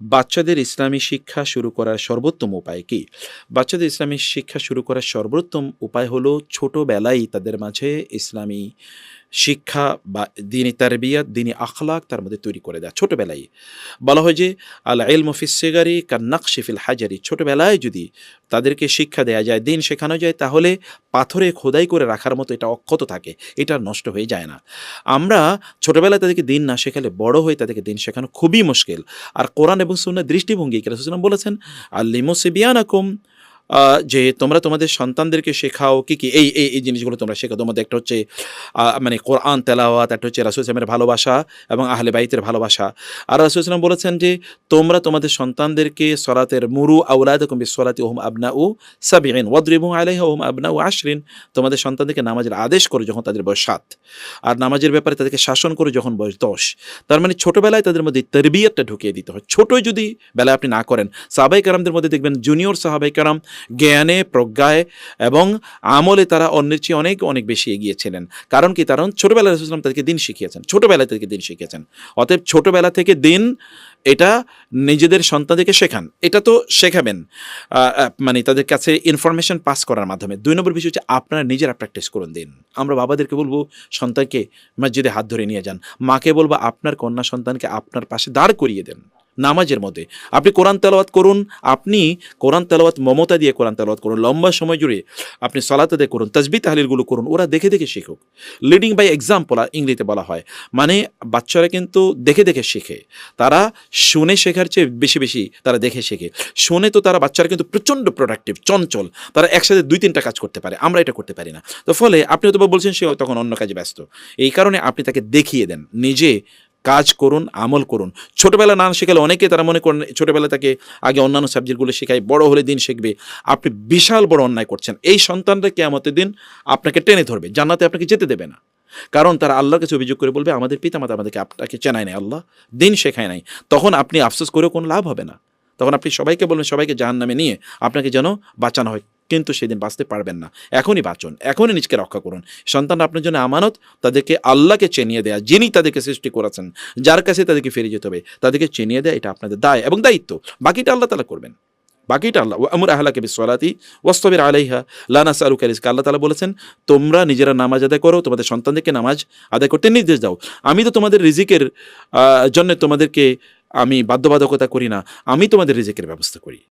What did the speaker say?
বাচ্চাদের ইসলামী শিক্ষা শুরু করার সর্বোত্তম উপায় কি? বাচ্চাদের ইসলামী শিক্ষা শুরু করার সর্বোত্তম উপায় হলো ছোটোবেলায় তাদের মাঝে ইসলামী শিক্ষা বা দিনী তারবিয়াত দিনই আখলাক তার মধ্যে তৈরি করে দেয় ছোটোবেলায়। বলা হয় যে আল এল মফিসেগারি কান্নাক শিফিল হাজারি। ছোটোবেলায় যদি তাদেরকে শিক্ষা দেওয়া যায় দিন শেখানো যায় তাহলে পাথরে খোদাই করে রাখার মতো এটা অক্ষত থাকে এটা নষ্ট হয়ে যায় না। আমরা ছোটোবেলায় তাদেরকে দিন না শেখালে বড় হয়ে তাদেরকে দিন শেখানো খুবই মুশকিল। আর কোরআন এবং সুন্নার দৃষ্টিভঙ্গি কেরাসুলাম বলেছেন আল্লিমোসিবিয়ানাকুম আহ, যে তোমরা তোমাদের সন্তানদেরকে শেখাও কি কি, এই এই এই জিনিসগুলো তোমরা শেখাও। তোমাদের একটা হচ্ছে মানে কোরআন, তেলাওয়াত, একটা হচ্ছে রাসুল ইসলামের ভালোবাসা এবং আহলে বাইতের ভালোবাসা। আর রাসুল ইসলাম বলেছেন যে, তোমরা তোমাদের সন্তানদেরকে সরাতের মুরু আউলাদ কম্বি সরাতি ওহম আবনা উ সাবিন ওয়াদ্রিবু আলাই ওহম আবনা উ আশরিন। তোমাদের সন্তানদেরকে নামাজের আদেশ করো যখন তাদের বয়স সাত। আর নামাজের ব্যাপারে তাদেরকে শাসন করে যখন বয়স দশ। তার মানে ছোটোবেলায় তাদের মধ্যে তরবিয়তটা ঢুকিয়ে দিতে হয়। ছোটোই যদি বেলায় আপনি না করেন সাহাবাই কারামদের মধ্যে দেখবেন, জুনিয়র সাহাবাই কারাম জ্ঞানে, প্রজ্ঞায় এবং আমলে তারা অন্যের চেয়ে অনেক অনেক বেশি এগিয়েছিলেন। কারণ কি? কারণ ছোটবেলায় রসুলাম তাদেরকে দিন শিখিয়েছেন। ছোটবেলায় তাদেরকে দিন শিখিয়েছেন। অতএব ছোটোবেলা থেকে দিন এটা নিজেদের সন্তানদেরকে শেখান। এটা তো শেখাবেন। মানে তাদের কাছে ইনফরমেশন পাস করার মাধ্যমে। দুই নম্বর বিষয় হচ্ছে আপনারা নিজেরা প্র্যাকটিস করুন দিন। আমরা বাবাদেরকে বলব, সন্তানকে মসজিদে হাত ধরে নিয়ে যান। মাকে বলব, আপনার কন্যা সন্তানকে আপনার পাশে দাঁড় করিয়ে দেন। নামাজের মধ্যে। আপনি কোরআন তেলাওয়াত করুন, আপনি কোরআন তেলাওয়াত মমতা দিয়ে কোরআন তেলাওয়াত করুন, লম্বা সময় জুড়ে আপনি সলাতে দিয়ে করুন তসবি তাহলিলগুলো করুন, ওরা দেখে দেখে শিখুক। লিডিং বাই এক্সাম্পল ইংরেজিতে বলা হয়। মানে বাচ্চারা কিন্তু দেখে দেখে শেখে। তারা শুনে শেখার চেয়ে বেশি বেশি তারা দেখে শেখে। শুনে তো তারা বাচ্চারা কিন্তু প্রচণ্ড প্রোডাক্টিভ চঞ্চল। তারা একসাথে দুই তিনটা কাজ করতে পারে, আমরা এটা করতে পারি না। তো ফলে আপনি হয়তো বলছেন সে তখন অন্য কাজে ব্যস্ত। এই কারণে আপনি তাকে দেখিয়ে দেন, নিজে কাজ করুন, আমল করুন। ছোটোবেলা না শেখালে অনেকে তারা মনে করেন ছোটোবেলা তাকে আগে অন্যান্য সাবজেক্টগুলো শেখায়, বড় হলে দিন শিখবে। আপনি বিশাল বড় অন্যায় করছেন। এই সন্তানরা কেয়ামতের দিন আপনাকে টেনে ধরবে, জান্নাতে আপনাকে যেতে দেবে না। কারণ তারা আল্লাহর কাছে অভিযোগ করে বলবে, আমাদের পিতামাতা আমাদেরকে আপনাকে চেনায় নাই, আল্লাহ দিন শেখায় নাই। তখন আপনি আফসোস করেও কোনো লাভ হবে না। তখন আপনি সবাইকে বলবেন, সবাইকে জাহান নামে নিয়ে আপনাকে যেন বাঁচানো হয়। কিন্তু সেদিন বাঁচতে পারবেন না। এখনই বাঁচুন, এখনই নিজকে রক্ষা করুন। সন্তান আপনার জন্য আমানত, তাদেরকে আল্লাহকে চেনিয়ে দেয়া, যিনি তাদেরকে সৃষ্টি করেছেন, যার কাছে তাদেরকে ফিরে যেতে হবে, তাদেরকে চেনিয়ে দেয়া এটা আপনাদের দায় এবং দায়িত্ব। বাকিটা আল্লাহ তালা করবেন। বাকিটা আল্লাহ আমর আহলাকে বিশ্বরাতি ওয়াস্তবের আলাইহা লানাস আলু কারিজকে আল্লাহ তালা বলেছেন, তোমরা নিজেরা নামাজ আদায় করো, তোমাদের সন্তানদেরকে নামাজ আদায় করতে নির্দেশ দাও। আমি তো তোমাদের রিজিকের জন্য তোমাদেরকে আমি বাধ্যবাধকতা করি না, আমি তোমাদের রিজিকের ব্যবস্থা করি।